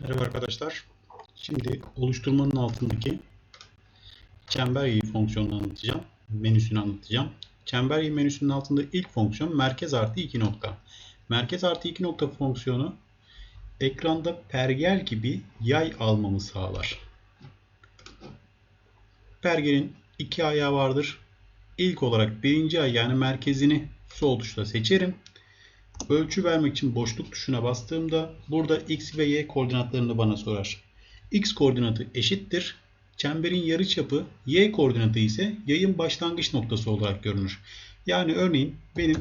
Merhaba arkadaşlar. Şimdi oluşturmanın altındaki çember yayı fonksiyonunu anlatacağım. Menüsünü anlatacağım. Çember yayı menüsünün altında ilk fonksiyon merkez artı 2 nokta. Merkez artı 2 nokta fonksiyonu ekranda pergel gibi yay almamı sağlar. Pergelin iki ayağı vardır. İlk olarak birinci ay yani merkezini sol tuşla seçerim. Ölçü vermek için boşluk tuşuna bastığımda burada x ve y koordinatlarını bana sorar. x koordinatı eşittir. Çemberin yarıçapı y koordinatı ise yayın başlangıç noktası olarak görünür. Yani örneğin benim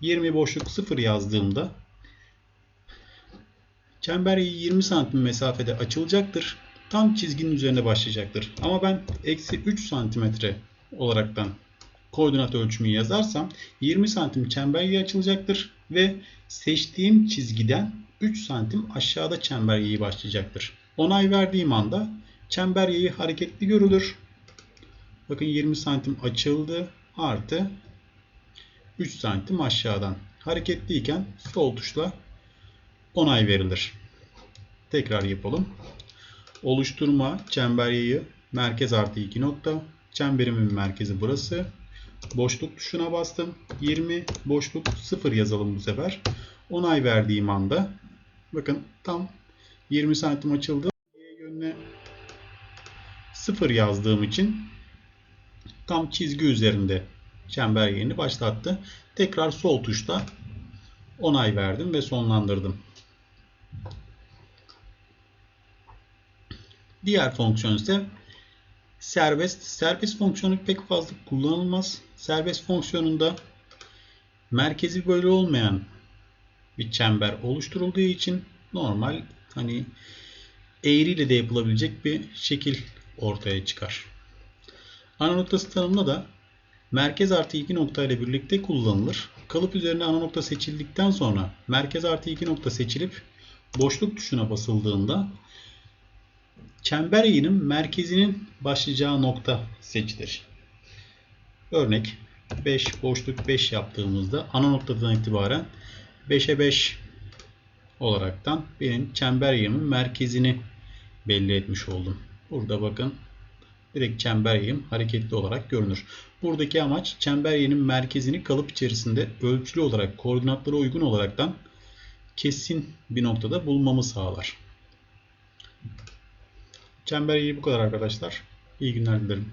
20 boşluk 0 yazdığımda çember yayı 20 santim mesafede açılacaktır. Tam çizginin üzerine başlayacaktır. Ama ben eksi 3 santimetre olaraktan koordinat ölçümü yazarsam 20 santim çember açılacaktır ve seçtiğim çizgiden 3 santim aşağıda çember yayı başlayacaktır. Onay verdiğim anda çember yayı hareketli görülür. Bakın 20 santim açıldı artı 3 santim aşağıdan. Hareketliyken sol tuşla onay verilir. Tekrar yapalım. Oluşturma çember yayı merkez artı 2 nokta. Çemberimin merkezi burası. Boşluk tuşuna bastım. 20 boşluk 0 yazalım bu sefer. Onay verdiğim anda bakın tam 20 santim açıldı. Y yönüne 0 yazdığım için tam çizgi üzerinde çember yerini başlattı. Tekrar sol tuşta onay verdim ve sonlandırdım. Diğer fonksiyon ise serbest. Serbest fonksiyonu pek fazla kullanılmaz. Serbest fonksiyonunda merkezi böyle olmayan bir çember oluşturulduğu için normal hani eğriyle de yapılabilecek bir şekil ortaya çıkar. Ana noktası tanımında da merkez artı 2 nokta ile birlikte kullanılır. Kalıp üzerine ana nokta seçildikten sonra merkez artı 2 nokta seçilip boşluk tuşuna basıldığında çember yayının merkezinin başlayacağı nokta seçilir. Örnek 5 boşluk 5 yaptığımızda ana noktadan itibaren 5'e 5 olaraktan benim çember yayımın merkezini belli etmiş oldum. Burada bakın direkt çember yayım hareketli olarak görünür. Buradaki amaç çember yayının merkezini kalıp içerisinde ölçülü olarak koordinatlara uygun olaraktan kesin bir noktada bulmamı sağlar. Çember yayı bu kadar arkadaşlar. İyi günler dilerim.